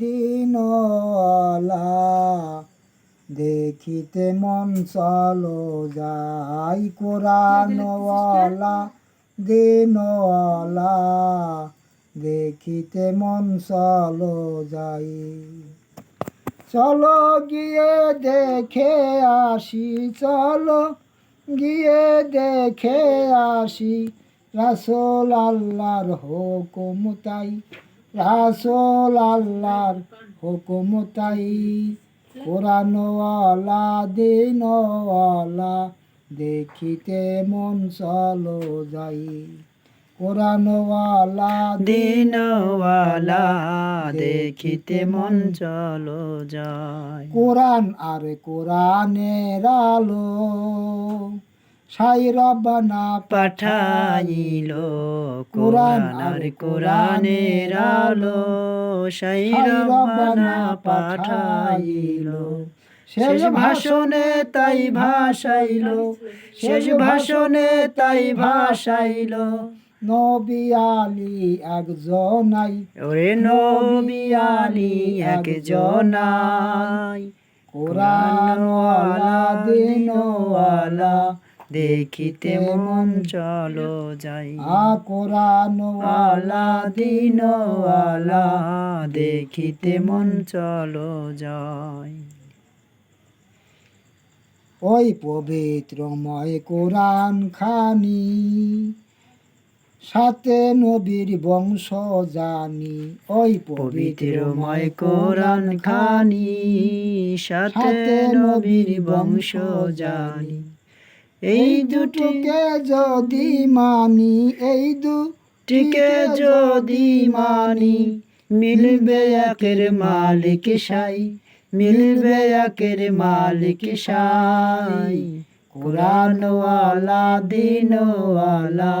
দিনওয়ালা দেখিতে মন চলো যাই কোরআনওয়ালা দিনওয়ালা দেখিতে মন চলো যাই। চলো গিয়ে দেখে আসি চলো গিয়ে দেখে আসি। রাসোল আল্লাহর হুকুম তাই রাসোল আল্লাহর হুকুম তাই কোরআনওয়ালা দিনওয়ালা দেখিতে মন চলো যাই। কোরআনওয়ালা দিনওয়ালা দেখিতে মন চলো যায় কোরআন আর কোরআনের আলো সাই রব্বানা পাঠাইল। কোরআন আর কোরআনের আলো। সাই রব্বানা পাঠাইল। শেষ ভাষণে তাই ভাষাইল। শেষ ভাষণে তাই ভাষাইল। নবী আলী একজনাই। ওরে নবী আলী এক জনাই কোরআনওয়ালা দিনওয়ালা দেখিতে মন চলো যাই। আলা দিনওয়ালা, দেখিতে মন চলো যাই। ওই পবিত্রময় কোরআন খানি, সাথে নবীর বংশ জানি। ওই পবিত্রময় কোরআন খানি, সাথে নবীর বংশ জানি। এই দুটিকে যদি মানি এই দুটিকে যদি মানি মিলবে একের মালিক সাই মিলবে একের মালিক সাই। কোরআনওয়ালা দিনওয়ালা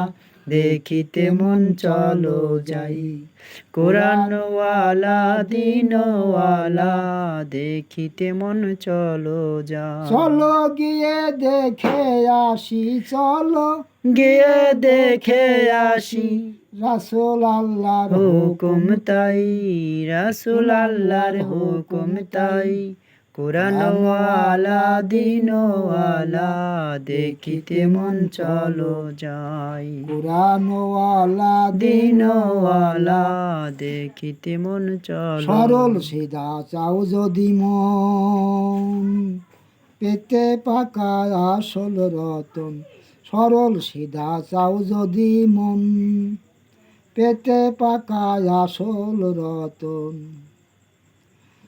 দেখিতে মন চলো যাই। কোরআনওয়ালা দিনওয়ালা দেখিতে মন চলো যা চলো গিয়ে দেখে আসি চলো গিয়ে দেখে আসি। রাসূল আল্লাহর হুকুম। তাই রাসুল আল্লাহর হুকুম তাই। কোরআনওয়ালা দিনওয়ালা দেখিতে মন চলো যাই। কোরআনওয়ালা দিনওয়ালা দেখিতে মন চলো। সরল সিধা চাও যদি মন। পেতে পাকা আসল রতন সরল সিধা চাও যদি মন। পেতে পাকা আসল রতন।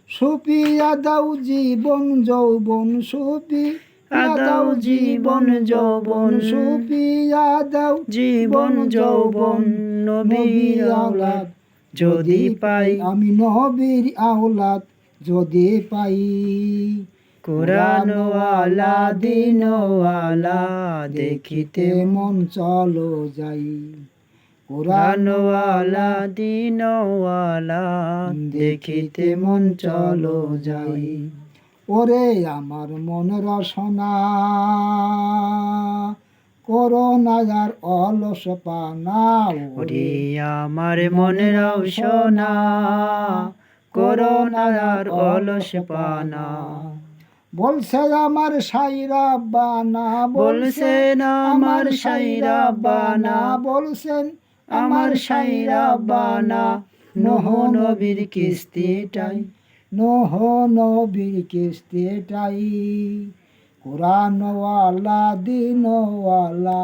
সুপিয়া দাও জীবন যৌবন সুপি আদাও জীবন যৌবন সুপিয়া দাও জীবন যৌবন নবীর আওলাদ। যদি পাই। আমি নবীর আওলাদ যদি পাই। কোরআনওয়ালা দিনওয়ালা দেখিতে মন চলো যাই। কোরআনওয়ালা দিনওয়ালা দেখিতে মন চলো যাই। ওরে আমার মন রসনা করোনা আর অলস পানা ওরে আমার মনের সোনা করোনার অলস পানা। বলছে আমার সাইরা বানা বলছেন আমার সাইরা বানা। বলছেন আমার সাইরা বানা, নহ নবীর কিস্তিটাই নহ নবীর কিস্তিটাই কোরআনওয়ালা, দিনওয়ালা,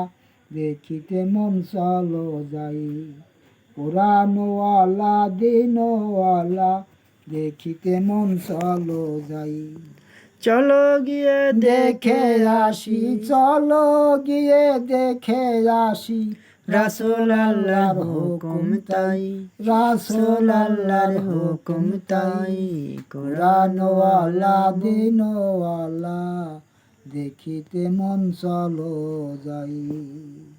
দেখিতে মন চলো যাই। কোরআনওয়ালা, দিনওয়ালা, দেখিতে মন চলো যাই। চলো গিয়ে দেখে আসি, চলো গিয়ে দেখে আসি। রাসুল আল্লাহর হুকুম তাই রাসুল আল্লাহর হুকুম তাই। কোরআনওয়ালা দিনওয়ালা দেখিতে মন চলো যাই।